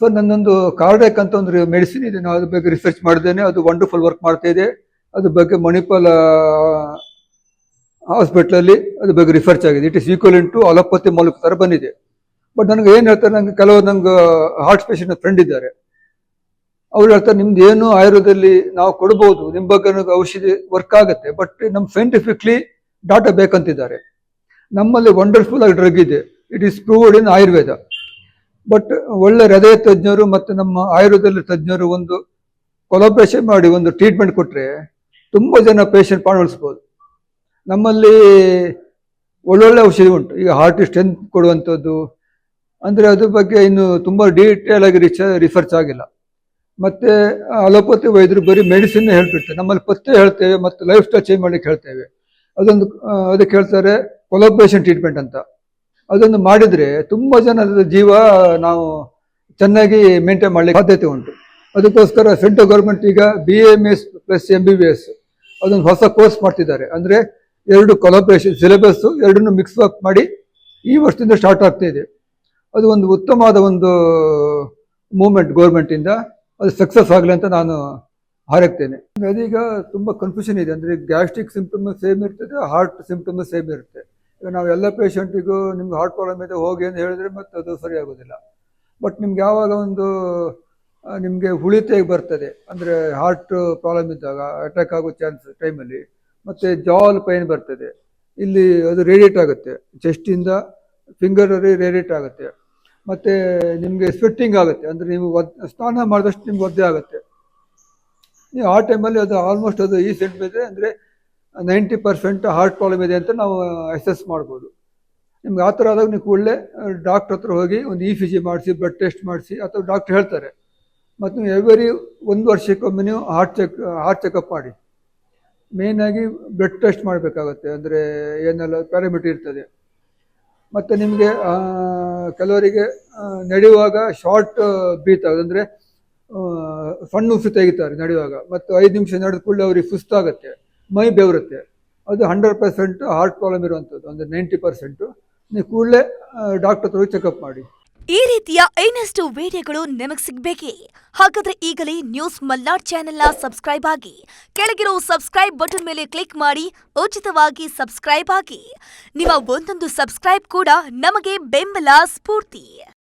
So ನನ್ನೊಂದು ಕಾರ್ಡಕ್ ಅಂತ ಒಂದು ಮೆಡಿಸಿನ್ ಇದೆ. ನಾನು ಅದ್ರ ಬಗ್ಗೆ ರಿಸರ್ಚ್ ಮಾಡಿದ್ದೇನೆ ಅದು ವಂಡರ್ಫುಲ್ ವರ್ಕ್ ಮಾಡ್ತಾ ಇದೆ. ಅದ್ರ ಬಗ್ಗೆ ಮಣಿಪಾಲ ಹಾಸ್ಪಿಟ್ಲಲ್ಲಿ ಅದ್ರ ಬಗ್ಗೆ ರಿಸರ್ಚ್ ಆಗಿದೆ. It is equal to allopathy ಮೂಲಕ ತರ ಬಂದಿದೆ. ಬಟ್ ನನಗೆ ಏನು ಹೇಳ್ತಾರೆ ನಂಗೆ ಕೆಲವು ನಂಗೆ ಹಾರ್ಟ್ ಪೇಷಂಟ್ ಫ್ರೆಂಡ್ ಇದ್ದಾರೆ. ಅವ್ರು ಹೇಳ್ತಾರೆ, ನಿಮ್ದು ಏನು ಆಯುರ್ವೇದದಲ್ಲಿ ನಾವು ಕೊಡ್ಬೋದು. ನಿಮ್ಮ ಬಗ್ಗೆ ನನಗೆ ಔಷಧಿ ವರ್ಕ್ ಆಗುತ್ತೆ. ಬಟ್ ನಮ್ಮ ಸೈಂಟಿಫಿಕ್ಲಿ ಡಾಟಾ ಬೇಕಂತಿದ್ದಾರೆ. ನಮ್ಮಲ್ಲಿ ವಂಡರ್ಫುಲ್ ಆಗಿ ಡ್ರಗ್ ಇದೆ. It is proved in Ayurveda but ಒಳ್ಳೆ ಹೃದಯ ತಜ್ಞರು ಮತ್ತು ನಮ್ಮ ಆಯುರ್ವೇದದಲ್ಲಿ ತಜ್ಞರು ಒಂದು ಕೊಲಾಬ್ರೇಷನ್ ಮಾಡಿ ಒಂದು ಟ್ರೀಟ್ಮೆಂಟ್ ಕೊಟ್ಟರೆ ತುಂಬ ಜನ ಪೇಷಂಟ್ ಪ್ರಾಣ ಉಳಿಸ್ಬೋದು ನಮ್ಮಲ್ಲಿ ಒಳ್ಳೊಳ್ಳೆ ಔಷಧಿ ಉಂಟು. ಈಗ ಹಾರ್ಟ್ ಸ್ಟ್ರೆಂತ್ ಕೊಡುವಂಥದ್ದು. ಅಂದರೆ ಅದ್ರ ಬಗ್ಗೆ ಇನ್ನು ತುಂಬ ಡೀಟೇಲ್ ಆಗಿ ರಿಚ ರಿಸರ್ಚ್ ಆಗಿಲ್ಲ. ಮತ್ತೆ ಅಲೋಪತಿ ವೈದ್ಯರು ಬರೀ ಮೆಡಿಸಿನ್ ಹೇಳ್ಬಿಡ್ತಾರೆ. ನಮ್ಮಲ್ಲಿ ಪತ್ತೆ ಹೇಳ್ತೇವೆ ಮತ್ತು ಲೈಫ್ ಸ್ಟೈಲ್ ಚೇಂಜ್ ಮಾಡಲಿಕ್ಕೆ ಹೇಳ್ತೇವೆ. ಅದೊಂದು ಅದಕ್ಕೆ ಹೇಳ್ತಾರೆ ಕೊಲಾಬ್ರೇಷನ್ ಟ್ರೀಟ್ಮೆಂಟ್ ಅಂತ. ಅದೊಂದು ಮಾಡಿದ್ರೆ ತುಂಬ ಜನದ ಜೀವ ನಾವು ಚೆನ್ನಾಗಿ ಮೇಂಟೈನ್ ಮಾಡಲಿಕ್ಕೆ ಸಾಧ್ಯತೆ ಉಂಟು. ಅದಕ್ಕೋಸ್ಕರ ಸೆಂಟ್ರಲ್ ಗೌರ್ಮೆಂಟ್ ಈಗ B M S plus M B B S ಅದೊಂದು ಹೊಸ ಕೋರ್ಸ್ ಮಾಡ್ತಿದ್ದಾರೆ. ಅಂದ್ರೆ ಎರಡು ಕೊಲಾಬ್ರೇಷನ್ ಸಿಲೆಬಸ್ ಎರಡನ್ನು ಮಿಕ್ಸ್ ಅಪ್ ಮಾಡಿ ಈ ವರ್ಷದಿಂದ ಸ್ಟಾರ್ಟ್ ಆಗ್ತಾ ಇದೆ. ಅದು ಒಂದು ಉತ್ತಮವಾದ ಒಂದು ಮೂವ್ಮೆಂಟ್ ಗೌರ್ಮೆಂಟಿಂದ ಅದು ಸಕ್ಸಸ್ ಆಗಲಿ ಅಂತ ನಾನು ಹಾರೈಸ್ತೇನೆ ಅದೀಗ ತುಂಬಾ ಕನ್ಫ್ಯೂಷನ್ ಇದೆ. ಅಂದ್ರೆ ಗ್ಯಾಸ್ಟ್ರಿಕ್ ಸಿಂಪ್ಟಮ್ ಸೇಮ್ ಇರ್ತದೆ ಹಾರ್ಟ್ ಸಿಂಪ್ಟಮ್ ಸೇಮ್ ಇರುತ್ತೆ. ನಾವು ಎಲ್ಲ ಪೇಷಂಟಿಗೂ ನಿಮ್ಗೆ ಹಾರ್ಟ್ ಪ್ರಾಬ್ಲಮ್ ಇದೆ, ಹೋಗಿ ಅಂತ ಹೇಳಿದ್ರೆ ಮತ್ತೆ ಅದು ಸರಿ ಆಗೋದಿಲ್ಲ. ಬಟ್ ನಿಮ್ಗೆ ಯಾವಾಗ ಒಂದು ನಿಮಗೆ ಹುಳಿತೆಗೆ ಬರ್ತದೆ, ಅಂದರೆ ಹಾರ್ಟ್ ಪ್ರಾಬ್ಲಮ್ ಇದ್ದಾಗ ಅಟ್ಯಾಕ್ ಆಗೋ ಚಾನ್ಸ್ ಟೈಮಲ್ಲಿ ಮತ್ತೆ ಜಾಲ್ ಪೈನ್ ಬರ್ತದೆ. ಇಲ್ಲಿ ಅದು ರೇಡಿಯೇಟ್ ಆಗುತ್ತೆ ಚೆಸ್ಟಿಂದ ಫಿಂಗರ್ ರೇಡಿಯೇಟ್ ಆಗುತ್ತೆ. ಮತ್ತೆ ನಿಮಗೆ ಸ್ವೆಟ್ಟಿಂಗ್ ಆಗುತ್ತೆ, ಅಂದರೆ ನೀವು ಒದ್, ಸ್ನಾನ ಮಾಡಿದಷ್ಟು ನಿಮ್ಗೆ ಒದ್ದೆ ಆಗುತ್ತೆ. ನೀವು ಆ ಟೈಮಲ್ಲಿ ಅದು ಆಲ್ಮೋಸ್ಟ್ ಅದು ಈ ಸೆಂಟ್ ಇದೆ ಅಂದರೆ ನೈಂಟಿ ಪರ್ಸೆಂಟ್ ಹಾರ್ಟ್ ಪ್ರಾಬ್ಲಮ್ ಇದೆ ಅಂತ ನಾವು ಅಸೆಸ್ ಮಾಡ್ಬೋದು. ನಿಮ್ಗೆ ಆ ಥರ ಆದಾಗ ನೀವು ಕೂಡಲೇ ಡಾಕ್ಟ್ರ್ ಹತ್ರ ಹೋಗಿ ಒಂದು ಇ ಸಿ ಜಿ ಮಾಡಿಸಿ ಬ್ಲಡ್ ಟೆಸ್ಟ್ ಮಾಡಿಸಿ, ಅಥವಾ ಡಾಕ್ಟ್ರ್ ಹೇಳ್ತಾರೆ. ಮತ್ತು ನೀವು ಎವರಿ ಒಂದು ವರ್ಷಕ್ಕೊಮ್ಮೆ ನೀವು ಹಾರ್ಟ್ ಚೆಕ್ ಹಾರ್ಟ್ ಚೆಕಪ್ ಮಾಡಿ. ಮೇಯ್ನಾಗಿ ಬ್ಲಡ್ ಟೆಸ್ಟ್ ಮಾಡಬೇಕಾಗುತ್ತೆ. ಅಂದರೆ ಏನೆಲ್ಲ ಪ್ಯಾರಾಮೀಟರ್ ಇರ್ತದೆ. ಮತ್ತು ನಿಮಗೆ ಕೆಲವರಿಗೆ ನಡೆಯುವಾಗ ಶಾರ್ಟ್ ಬೀತಾಗ ಅಂದರೆ ಸಣ್ಣ ಉಸಿ ತೆಗಿತಾರೆ ನಡೆಯುವಾಗ. ಮತ್ತು ಐದು ನಿಮಿಷ ನಡೆದ ಕೂಡಲೇ ಅವ್ರಿಗೆ ಸುಸ್ತಾಗುತ್ತೆ. ಮೈ ಬೆವರುತ್ತೆ. ಅದು ಹಂಡ್ರೆಡ್ ಪರ್ಸೆಂಟ್ ಹಾರ್ಟ್ ಪ್ರಾಬ್ಲಮ್ ಇರುವಂಥದ್ದು, ಅಂದರೆ ನೈಂಟಿ ಪರ್ಸೆಂಟು ನೀವು ಕೂಡಲೇ ಡಾಕ್ಟರ್ ಹತ್ರ ಚೆಕಪ್ ಮಾಡಿ. ಈ ರೀತಿಯ ಇನ್ನಷ್ಟು ವಿಡಿಯೋಗಳು ನಿಮಗೆ ಸಿಗಬೇಕೇ? ಹಾಗಾದ್ರೆ ಈಗಲೇ ನ್ಯೂಸ್ ಮಲ್ನಾಡ್ ಚಾನೆಲ್ನ ಸಬ್ಸ್ಕ್ರೈಬ್ ಆಗಿ, ಕೆಳಗಿರೋ ಸಬ್ಸ್ಕ್ರೈಬ್ ಬಟನ್ ಮೇಲೆ ಕ್ಲಿಕ್ ಮಾಡಿ, ಉಚಿತವಾಗಿ ಸಬ್ಸ್ಕ್ರೈಬ್ ಆಗಿ. ನಿಮ್ಮ ಒಂದೊಂದು ಸಬ್ಸ್ಕ್ರೈಬ್ ಕೂಡ ನಮಗೆ ಬೆಂಬಲ ಸ್ಫೂರ್ತಿ.